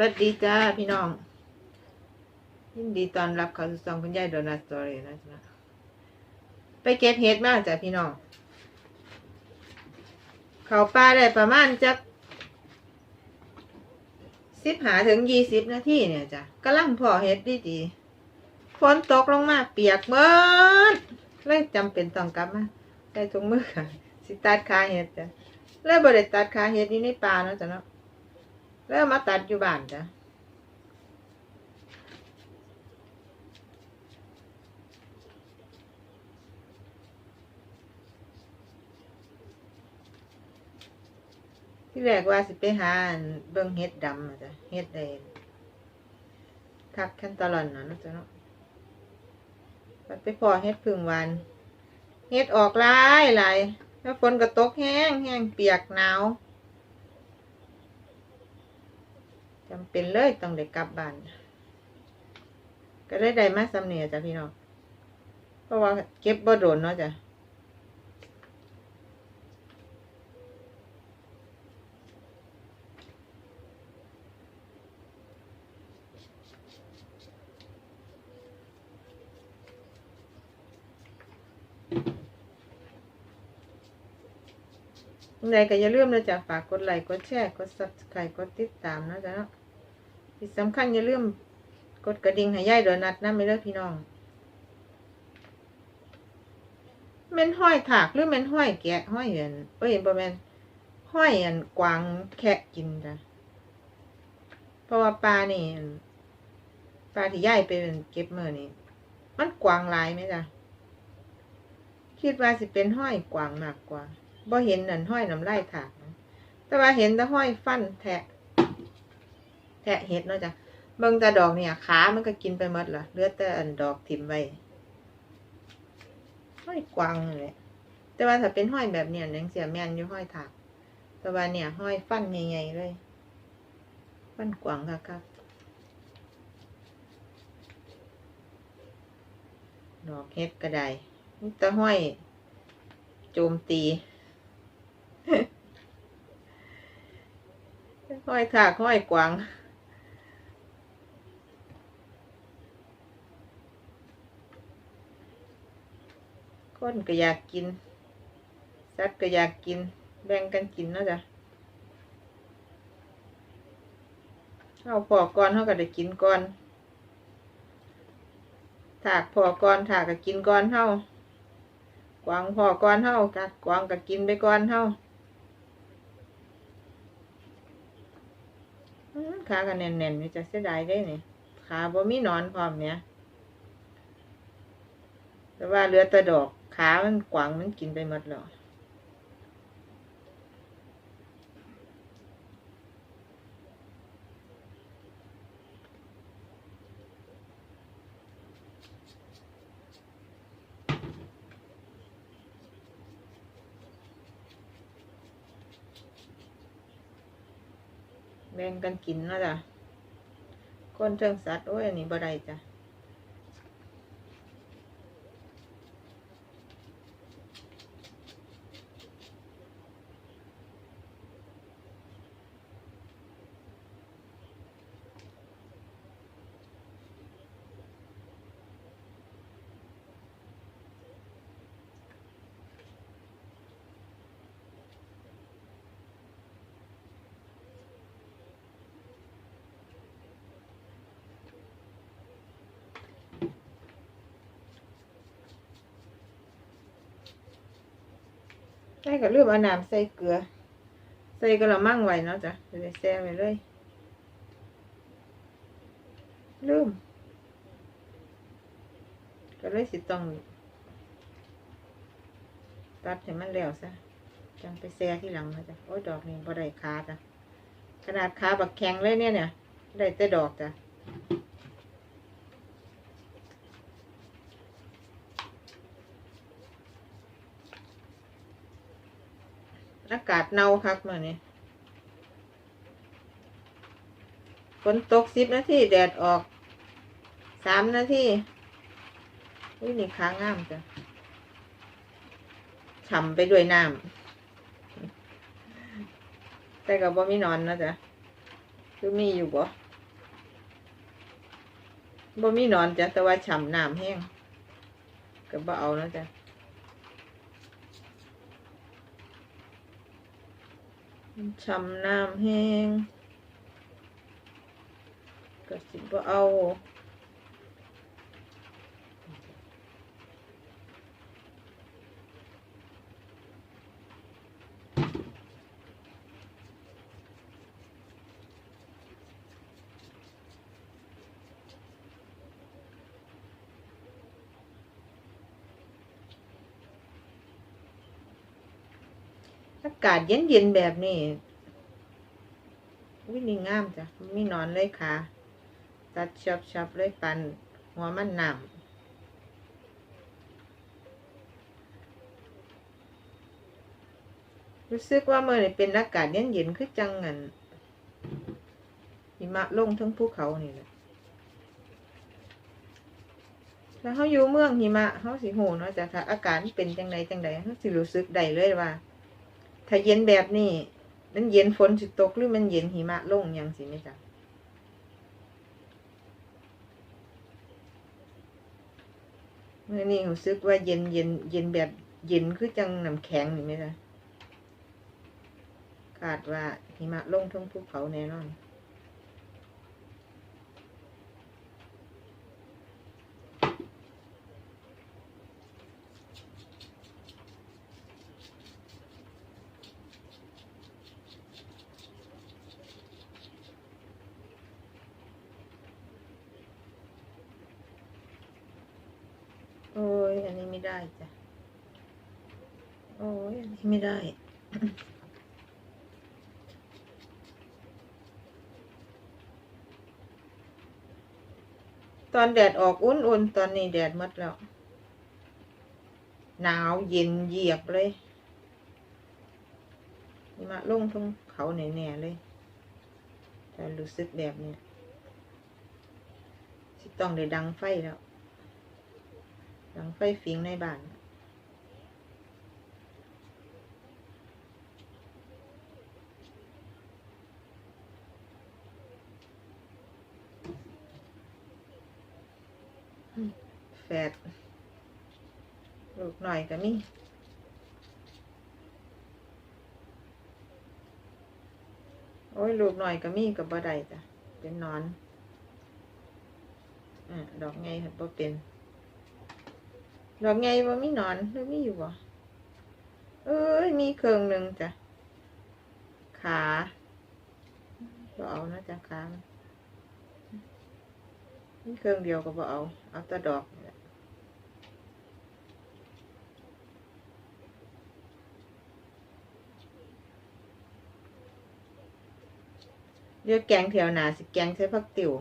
วัสดีจ้าพี่น้อง ยินดีตอนรับเขาสู่ซองคุณยายโดนัทสตอรี่นะจ๊ะไปเก็บเห็ดมาจ้ะพี่น้อง เขาป่าได้ประมาณจักสิบหาถึงยี่สิบนาทีเนี่ยจ้ะกำลังพอเห็ดดีดีฝนตกลงมาเปียกเบิดเลยจำเป็นต้องกลับมาใส่ถุงมือค่ะ สิตัดขาเห็ดจ้ะแล้วบริตัดขาเห็ดนี่ในป่าเนาะจ้ะเนาะ แล้วมาตัดอยู่บ้านจ้ะที่แรกว่าสิไปหานเบิ่งเฮ็ดดำจ้ะเฮ็ดได้คักขั้นตลอดเนาะนะจ้ะเนาะไปพอเฮ็ดพึ่งวานเฮ็ดออกหลายลายแล้วฝนก็ตกแห้งแห้งเปียกหนาว จำเป็นเลยต้องได้กลับบ้านก็ได้ได้มาสำเนียจ้ะพี่น้องเพราะว่าเก็บบ่โดนเนาะจ้ะยังไงก็อย่าลืมนะจ๊ะฝากกดไลค์กดแชร์กด subscribe กดติดตามนะจ๊ะเนาะ ที่สำคัญอย่าลืมกดกระดิ่งให้ย่ายโดนัทนะไม่เลิกพี่น้องแม่นห้อยถากหรือแม่นห้อยแกะห้อยเห็นเอ้ยบ่แม่นห้อยอันกวางแคะกินจ้ะเพราะว่าปลานี่ปลาที่ย่ายไปเก็บเมื่อนี่มันกวางลายไหมจ๊ะคิดว่าสิเป็นห้อยกวางมากกว่าบ่เห็นนั่นห้อยน้ำลายถากแต่ว่าเห็นแต่ห้อยฟันแทะ แทะเห็ดเนาะจ้ะเบิ่งแต่ดอกเนี่ยขามันก็กินไปหมดละเหลือแต่อันดอกถิ่มไว้ห้อยกวางนั่นแหละแต่ว่าถ้าเป็นห้อยแบบเนี้ยยังเสียแมนอยู่ห้อยถากแต่ว่าเนี่ย ห้อยฟันใหญ่ๆเลยฟันกวางค่ะครับดอกเห็ดก็ได้นี่แต่ห้อย โจมตีห้อยถากห้อยกวาง คนก็อยากกินสัตว์ก็อยากกิน แบ่งกันกินเนาะจ้ะเอาพอก่อนเขาก็ได้กินก่อนถากพอก่อนถากก็กินก่อนเฮากวางพอก่อนเฮากัดกวางก็กินไปก่อนเฮาขาก็แน่นๆนี่จะเสียดายได้นี่ขาบ่มีนอนพร้อมเนี่ยแต่ว่าเหลือต่ดอก ขามันกวางมันกินไปหมดแล้วแบ่งกันกินนาะจ้ะคนเทิงสัตว์โอ้ยอันนี้บ่ได้จ้ะ ใส่ก็ลืมเอาน้ำใส่เกลือ ใส่กระมังไว้เนาะจ้ะจะได้แช่ไว้เลยลืมก็เลยสิต้องตัดให้มันแล้วซะจังไปแช่ที่หลังนะจ๊ะโอ้ยดอกนี้บ่ได้ขาจ้ะขนาดขาบักแข็งเลยเนี่ยเนี่ยได้แต่ดอกจ้ะ อากาศเน่าคักมาเนี่ยฝนตกสิบนาทีแดดออกสามนาทีอุ้ยนี่ค้างงามจ้ะฉ่ำไปด้วยน้ำแต่กับบ่มีนอนนะจ๊ะคือมีอยู่บ่บ่มีนอนจ้ะแต่ว่าฉ่ำน้ำแห้งก็บ่เอาแล้วจ้ะ ฉ่ำน้ำแห้งก็สิบ่เอา อากาศเย็นๆแบบนี้วินี่งามจ้ะมีนอนเลยค่ะ ตัดชับๆเลยปัน หัวมันหนำรู้สึกว่าเมื่อนี้เป็นอากาศเย็นๆคือจังเงันหิมะลงทั้งภูเขานี่แหละแล้วเขาอยู่เมืองหิมะเขาสิโหเนาะจ้ะถ้าอากาศเป็นจังใดจังใดเขาสิรู้สึกได้เลยว่า ถ้าเย็นแบบนี้มันเย็นฝนสิตกหรือมันเย็นหิมะลงยังสิไหมจ๊ะเมื่อนี้รู้สึกว่าเย็นเย็นเย็นแบบเย็นคือจังน้ำแข็งนี่ไหมจ๊ะคาดว่าหิมะลงทั้งภูเขาแน่นอน โอ้ยอันนี้ไม่ได้จ้ะ โอ้ยอันนี้ไม่ได้ ตอนแดดออกอุ่นๆ ตอนนี้แดดหมดแล้ว หนาวเย็นเหยียบเลยนี่มาลงตรงเขาแน่ๆเลยแต่รู้สึกแบบนี้ สิต้องได้ดังไฟแล้ว ดังไฟฟิงในบ้านแฝดลูกหน่อยก็มีโอ้ยลูกหน่อยก็มีกับบ่ได้จ้ะเป็นนอนอ่าดอกไงครับบ่เป็น ดอกไงบ่มีหนอนหรือมีอยู่บ่เอ้ยมีเครื่องหนึ่งจ้ะ ขาบ่เอานะจ้ะขามีเครื่องเดียวก็บ่เอา เอาแต่ดอกนี่แหละเดี๋ยวแกงแถวหนาสิแกงใช้ผักติ๋ว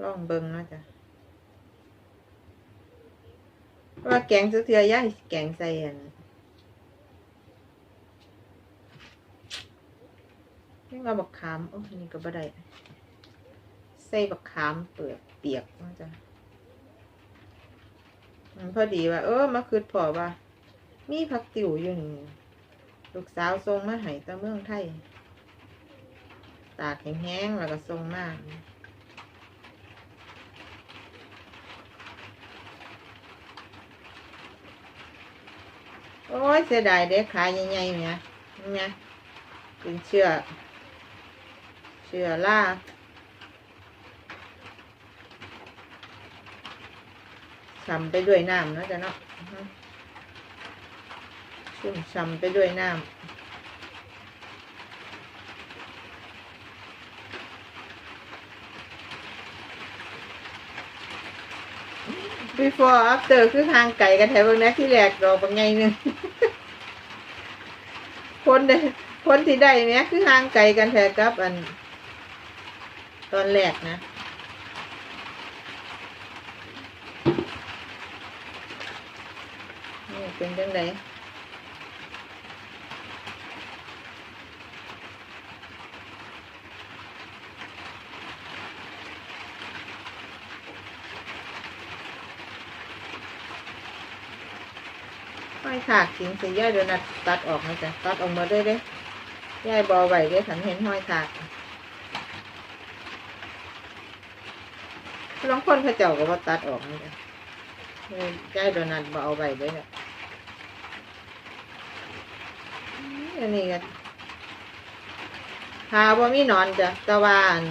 ลองเบิ่งนะจ้ะ ว่าแกงสือเทือย่ายแกงใส่อันนี่ว่าบักขามโอ้ยนี่ก็บ่ได้ใส่บักขามเปลือกเปียกว่าจ้ะพอดีว่า เออมาคืดพอว่า มีผักติ๋วอยู่นี่ลูกสาวส่งมาให้ตะเมืองไทย ตากแห้งๆแล้วก็ส่งมา โอ้ยเสียดายเด็กขายใหญ่ๆเนี่ยเนี่ยเป็นเชือกเชือล่าฉ่ำไปด้วยน้ำนะจ๊ะเนาะชุ่มซำไปด้วยน้ำ before after คือทางไก่กันแถวนี้ที่แรกรอกบางไงหนึงคนเดคนที่ได้เนี้ยคือห่างไกลกันแถกับอัน ตอนแรกนะนี่เป็นจังไง ถากทิ้งสิย่ายเดี๋ยวนัดตัดออกนะจ๊ะตัดออกมาได้เด้ย่ายบอไหวเด้ฉันเห็นห้อยถากลองคนเขาเจ้าก็บ่าตัดออกนี่จ้ะเออใจโดนัทบ่เอาไว้เลยน่ะอันนี้ก็หาบ่มีนอนจ้ะต่ว่าอัน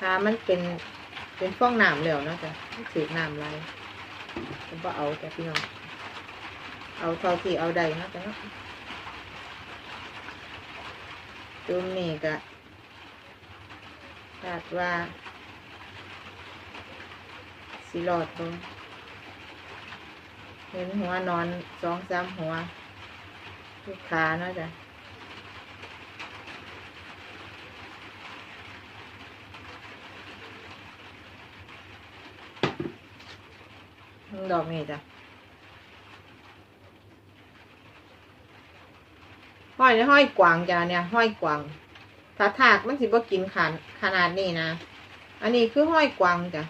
หามันเป็นเป็นฟองน้ำแล้วเนาะจ้ะถือน้ำไหลผมก็เอาจ้ะพี่น้อง เอาเท่าที่เอาได้เนาะจ้ะเนาะจุ่มนี่ก็คาดว่า สิหลอดบ่เห็นหัวนอนสองสามหัวลูกค้าเนาะจ้ะดอกนี่จ้ะ ห้อยห้อยกวางจ้ะเนี่ย ห้อยกวางถ้าถากมันสิบ่กินขานขนาดนี้นะ อันนี้คือห้อยกวางจ้ะ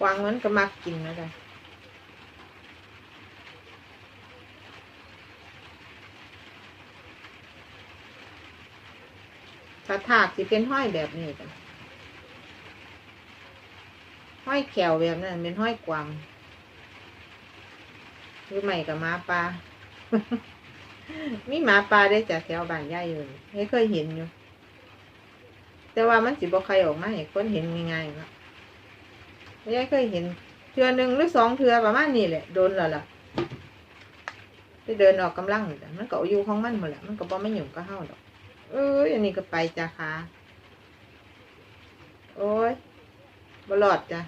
กวางมันก็มักกินนะจ๊ะถ้าถากสิเป็นห้อยแบบนี้จ้ะห้อยแขวแบบนั้นเป็นห้อยกวาง หรือไม่กับหมาปลามีหมาปลาได้จากแถวบ้านย่าอยู่ไม่เคยเห็นอยู่ แต่ว่ามันสิบ่ใครออกมาให้คนเห็นง่ายๆนะไม่ได้เคยเห็นเทือหนึ่งหรือสองเทือประมาณนี้แหละโดนแล้วล่ะไปเดินออกกำลังมันก็อายู่ของมันหมดแหละมันก็บ่ไม่หยุ่งก็เฮาดอก เอ้ยอันนี้ก็ไปจ้ะค่ะโอ้ยบลอดจ้ะ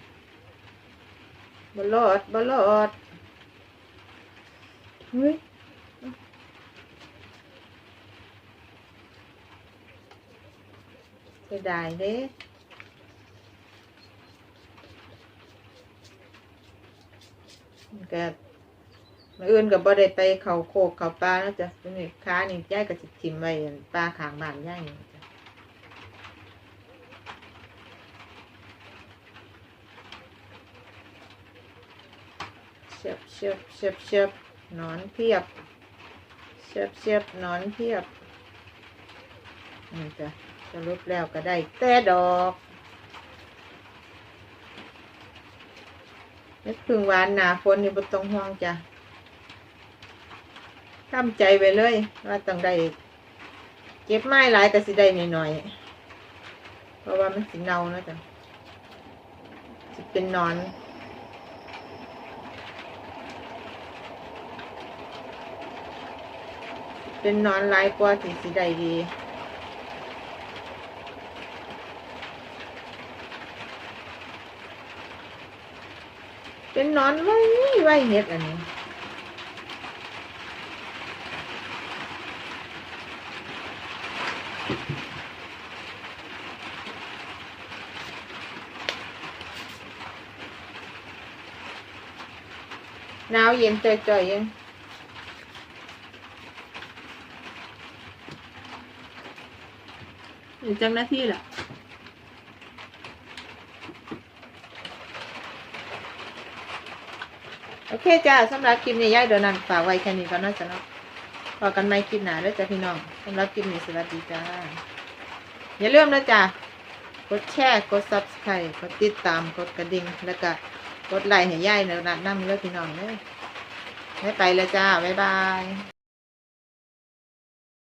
บลอดบลอด เฮ้ยเสียดายเด้ก็มื่อื่นก็บ่ได้ไปเขาโคกเขาปลานะจ๊ะนี่ค้านี่ย่ายก็สิทิมไว้ปลาขางบ้านย่ายจ้ะเชียบเชียบเชียบเชียบ นอนเพียบเชียบเชียบนอนเพียบนี่จ้ะสรุปแล้วก็ได้แต่ดอกเม็ดพึ่งหวานหนาฝนนี่บ่ต้องห่วงจ้ะทำใจไปเลย ว่าต้องได้เก็บไม้หลายก็สิได้หน่อยๆเพราะว่ามันสิเน่านะจ๊ะสิเป็นนอน เป็นนอนหลายกว่าสิสิได้ดีเป็นนอนไว้ไว้เห็ดอันนี้หนาวเย็นจ่อยๆยัง อยู่จังหน้าที่แหละโอเคจ้าสำหรับคลิปนี้ย่ายเดี๋ยวนั้นฝากไว้แค่นี้ก่อนนะจ๊ะเนาะพอกันใหม่คลิปหน้าด้วยจ้ะพี่น้องสำหรับคลิปนี้สวัสดีจ้า อย่าลืมนะจ๊ะกดแชร์กด subscribe กดติดตามกดกระดิ่งแล้วก็กดไลค์ให้ย่ายเดี๋ยวนั้นนั่งเลือพี่น้องเลยไม่ไปแล้วจ้า บ๊ายบาย